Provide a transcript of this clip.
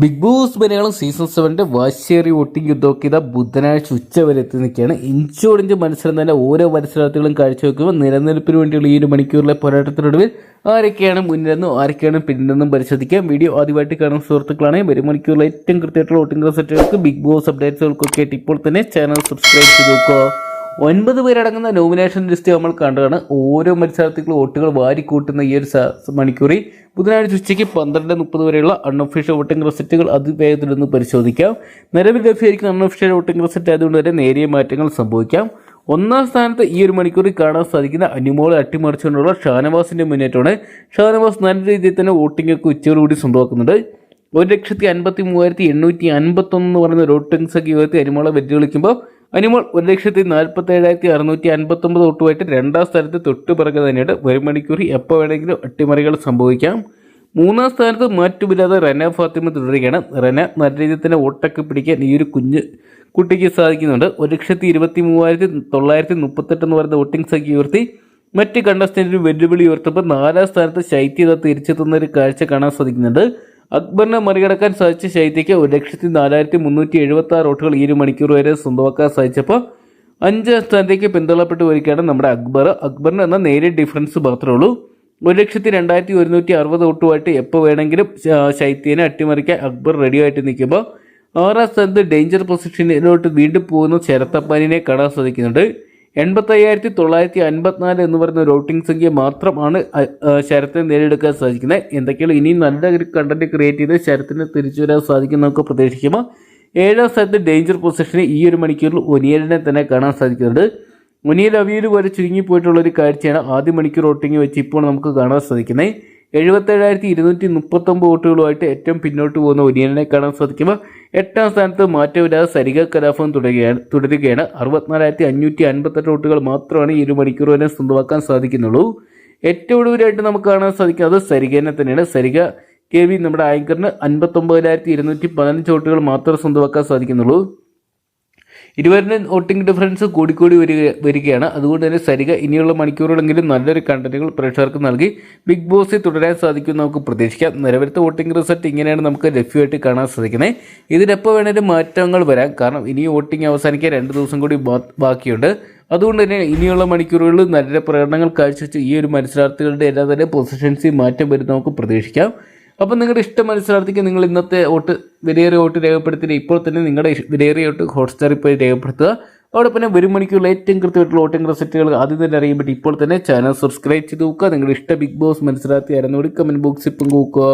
Big Boss Malayalam season സെവന്റെ വാശേറി voting യുദ്ധമൊക്കെ ഇതാ ബുധനാഴ്ച ഉച്ച വരെ എത്തി നിൽക്കുകയാണ്. ഇഞ്ചോടിഞ്ച് മത്സരം തന്നെ ഓരോ മത്സരാർത്ഥികളും കാഴ്ചവെക്കുമ്പോൾ നിലനിൽപ്പിന് വേണ്ടിയുള്ള ഈ ഒരു മണിക്കൂറിലെ പോരാട്ടത്തിനൊടുവിൽ ആരൊക്കെയാണ് മുന്നിലെന്നും ആരൊക്കെയാണ് പിന്നിലെന്നും പരിശോധിക്കാം. വീഡിയോ ആദ്യമായിട്ട് കാണുന്ന സുഹൃത്തുക്കളാണ് വരും മണിക്കൂറിൽ ഏറ്റവും കൃത്യമായിട്ടുള്ള വോട്ടിംഗ് റിസൾട്ടുകൾക്ക് ബിഗ് ബോസ് അപ്ഡേറ്റ്സുകൾക്കൊക്കെ ആയിട്ട് ഇപ്പോൾ തന്നെ ചാനൽ സബ്സ്ക്രൈബ് ചെയ്ത് നോക്കുക ഒൻപത് പേരടങ്ങുന്ന നോമിനേഷൻ ലിസ്റ്റ് നമ്മൾ കണ്ടതാണ്. ഓരോ മത്സരാർത്ഥികളും വോട്ടുകൾ വാരിക്കൂട്ടുന്ന ഈ ഒരു മണിക്കൂറിൽ ബുധനാഴ്ച ഉച്ചയ്ക്ക് പന്ത്രണ്ട് മുപ്പത് വരെയുള്ള അൺഒഫീഷ്യൽ വോട്ടിംഗ് റിസൾട്ടുകൾ അതിവേഗത്തിൽ നിന്ന് പരിശോധിക്കാം. നിലവിൽ ലഭ്യമായിരിക്കുന്ന അൺഒഫീഷ്യൽ വോട്ടിംഗ് റിസൾട്ട് ആയതുകൊണ്ട് തന്നെ നേരിയ മാറ്റങ്ങൾ സംഭവിക്കാം. ഒന്നാം സ്ഥാനത്ത് ഈ ഒരു മണിക്കൂറിൽ കാണാൻ സാധിക്കുന്ന അനുമോളെ അട്ടിമറിച്ചുകൊണ്ടുള്ള ഷാനവാസിന്റെ മുന്നേറ്റമാണ് ഷാനവാസ് നല്ല രീതിയിൽ തന്നെ വോട്ടിംഗ് ഒക്കെ ഉച്ചയോടുകൂടി സ്വന്തമാക്കുന്നുണ്ട്. ഒരു ലക്ഷത്തി അൻപത്തി മൂവായിരത്തി എണ്ണൂറ്റി അൻപത്തൊന്ന് എന്ന് പറയുന്ന വോട്ടിംഗ് സംഖ്യ അനിമോളെ വെല്ലുവിളിക്കുമ്പോൾ അനിമോൾ ഒരു ലക്ഷത്തി നാൽപ്പത്തി ഏഴായിരത്തി അറുന്നൂറ്റി അൻപത്തൊമ്പത് വോട്ടുമായിട്ട് രണ്ടാം സ്ഥാനത്ത് തൊട്ട് പിറകെ തന്നെയാണ് ഒരു മണിക്കൂർ എപ്പോൾ വേണമെങ്കിലും അട്ടിമറികൾ സംഭവിക്കാം. മൂന്നാം സ്ഥാനത്ത് മാറ്റുമില്ലാതെ റന ഫാത്തിമ തുടരുകയാണ്. റന നല്ല രീതിയിൽ തന്നെ ഓട്ടൊക്കെ പിടിക്കാൻ ഈ ഒരു കുഞ്ഞ് കുട്ടിക്ക് സാധിക്കുന്നുണ്ട്. ഒരു ലക്ഷത്തി ഇരുപത്തി മൂവായിരത്തി തൊള്ളായിരത്തി മുപ്പത്തെട്ട് എന്ന് പറയുന്ന വോട്ടിംഗ് സംഖ്യ ഉയർത്തി മറ്റ് കണ്ടസ്റ്റന്റിന് വെല്ലുവിളി ഉയർത്തപ്പോൾ നാലാം സ്ഥാനത്ത് ശൈത്യത തിരിച്ചെത്തുന്ന ഒരു കാഴ്ച കാണാൻ സാധിക്കുന്നുണ്ട്. അക്ബറിനെ മറികടക്കാൻ സാധിച്ച ശൈത്യയ്ക്ക് ഒരു ലക്ഷത്തി നാലായിരത്തി മുന്നൂറ്റി എഴുപത്തി ആറ് വോട്ടുകൾ ഈ ഒരു മണിക്കൂർ വരെ സ്വന്തമാക്കാൻ സാധിച്ചപ്പോൾ അഞ്ചാം സ്ഥാനത്തേക്ക് പിന്തള്ളപ്പെട്ട് വരികയാണ് നമ്മുടെ അക്ബർ. അക്ബറിന് എന്ന നേരിയ ഡിഫറൻസ് മാത്രമേ ഉള്ളൂ. ഒരു ലക്ഷത്തി രണ്ടായിരത്തി ഒരുന്നൂറ്റി അറുപത് വോട്ടുമായിട്ട് എപ്പോൾ വേണമെങ്കിലും ശൈത്യനെ അട്ടിമറിക്കാൻ അക്ബർ റെഡിയായിട്ട് നിൽക്കുമ്പോൾ ആറാം സ്ഥാനത്ത് ഡേഞ്ചർ പൊസിഷനിലോട്ട് വീണ്ടും പോകുന്ന ശരത്തപ്പാനിനെ കാണാൻ സാധിക്കുന്നുണ്ട്. എൺപത്തയ്യായിരത്തി തൊള്ളായിരത്തി അൻപത്തിനാല് എന്ന് പറയുന്ന ഒരു വോട്ടിംഗ് സംഖ്യ മാത്രമാണ് ശരത്തിനെ നേടിയെടുക്കാൻ സാധിക്കുന്നത്. എന്തൊക്കെയാണ് ഇനിയും നല്ല ഒരു കണ്ടന്റ് ക്രിയേറ്റ് ചെയ്ത് ശരത്തിന് തിരിച്ചു വരാൻ സാധിക്കും നമുക്ക് പ്രതീക്ഷിക്കുമ്പോൾ ഏഴാം സ്ഥാനത്ത് ഡേഞ്ചർ പൊസിഷന് ഈ ഒരു മണിക്കൂറിൽ ഒനിയലിനെ തന്നെ കാണാൻ സാധിക്കുന്നുണ്ട്. ഒനിയൽ അവിയൽ വരെ ചുരുങ്ങിപ്പോയിട്ടുള്ള ഒരു കാഴ്ചയാണ് ആദ്യ മണിക്കൂർ വോട്ടിംഗ് വെച്ച് ഇപ്പോൾ നമുക്ക് കാണാൻ സാധിക്കുന്നത്. എഴുപത്തേഴായിരത്തി ഇരുന്നൂറ്റി മുപ്പത്തൊമ്പത് വോട്ടുകളുമായിട്ട് ഏറ്റവും പിന്നോട്ട് പോകുന്ന ഒനിയനെ കാണാൻ സാധിക്കുമ്പോൾ എട്ടാം സ്ഥാനത്ത് മാറ്റമില്ലാതെ സരിക കലാപം തുടരുകയാണ് തുടരുകയാണ്. അറുപത്തിനാലായിരത്തി അഞ്ഞൂറ്റി അൻപത്തെട്ട് വോട്ടുകൾ മാത്രമാണ് ഈ ഒരു മണിക്കൂർ വരെ സ്വന്തമാക്കാൻ സാധിക്കുന്നുള്ളൂ. ഏറ്റവും ഒടുവിലായിട്ട് നമുക്ക് കാണാൻ സാധിക്കുന്നത് സരികനെ തന്നെയാണ്. സരിക കെ വി നമ്മുടെ ആങ്കറിന് അൻപത്തൊമ്പതിനായിരത്തി ഇരുന്നൂറ്റി പതിനഞ്ച് വോട്ടുകൾ മാത്രമേ സ്വന്തമാക്കാൻ സാധിക്കുന്നുള്ളൂ. ഇരുവരുടെ വോട്ടിംഗ് ഡിഫറൻസ് കൂടിക്കൂടി വരിക വരികയാണ്. അതുകൊണ്ട് തന്നെ സരിക ഇനിയുള്ള മണിക്കൂറുകളെങ്കിലും നല്ലൊരു കണ്ടന്റുകൾ പ്രേക്ഷകർക്ക് നൽകി ബിഗ് ബോസിൽ തുടരാൻ സാധിക്കും നമുക്ക് പ്രതീക്ഷിക്കാം. നിലവിലത്തെ വോട്ടിംഗ് റിസൾട്ട് ഇങ്ങനെയാണ് നമുക്ക് ലഭ്യമായിട്ട് കാണാൻ സാധിക്കുന്നത്. ഇതിനെപ്പോൾ വേണേലും മാറ്റങ്ങൾ വരാം. കാരണം ഇനി വോട്ടിംഗ് അവസാനിക്കാൻ രണ്ട് ദിവസം കൂടി ബാക്കിയുണ്ട്. അതുകൊണ്ട് തന്നെ ഇനിയുള്ള മണിക്കൂറുകളിൽ നല്ല പ്രകടനങ്ങൾ കാഴ്ചവെച്ച് ഈ ഒരു മത്സരാർത്ഥികളുടെ എല്ലാ തന്നെ പൊസിഷൻസിൽ മാറ്റം വരും നമുക്ക് പ്രതീക്ഷിക്കാം. അപ്പം നിങ്ങളുടെ ഇഷ്ട മത്സരാർത്ഥിക്ക് നിങ്ങൾ ഇന്നത്തെ വോട്ട് വിലയേറിയ വോട്ട് രേഖപ്പെടുത്തി ഇപ്പോൾ തന്നെ നിങ്ങളുടെ വിലയേറിയ വോട്ട് ഹോട്ട്സ്റ്റാറിൽ പോയി രേഖപ്പെടുത്തുക. അവിടെ പിന്നെ വരും മണിക്കൂറിൽ ഏറ്റവും കൃത്യമായിട്ടുള്ള വോട്ടിംഗ് റിസൾട്ടുകൾ ആദ്യം തന്നെ അറിയാൻ പറ്റി ഇപ്പോൾ തന്നെ ചാനൽ സബ്സ്ക്രൈബ് ചെയ്ത് നോക്കുക. നിങ്ങളുടെ ഇഷ്ട ബിഗ് ബോസ് മത്സരാർത്ഥി ആരെന്നോട് കമന്റ് ബോക്സിൽ പങ്കുവെക്കുക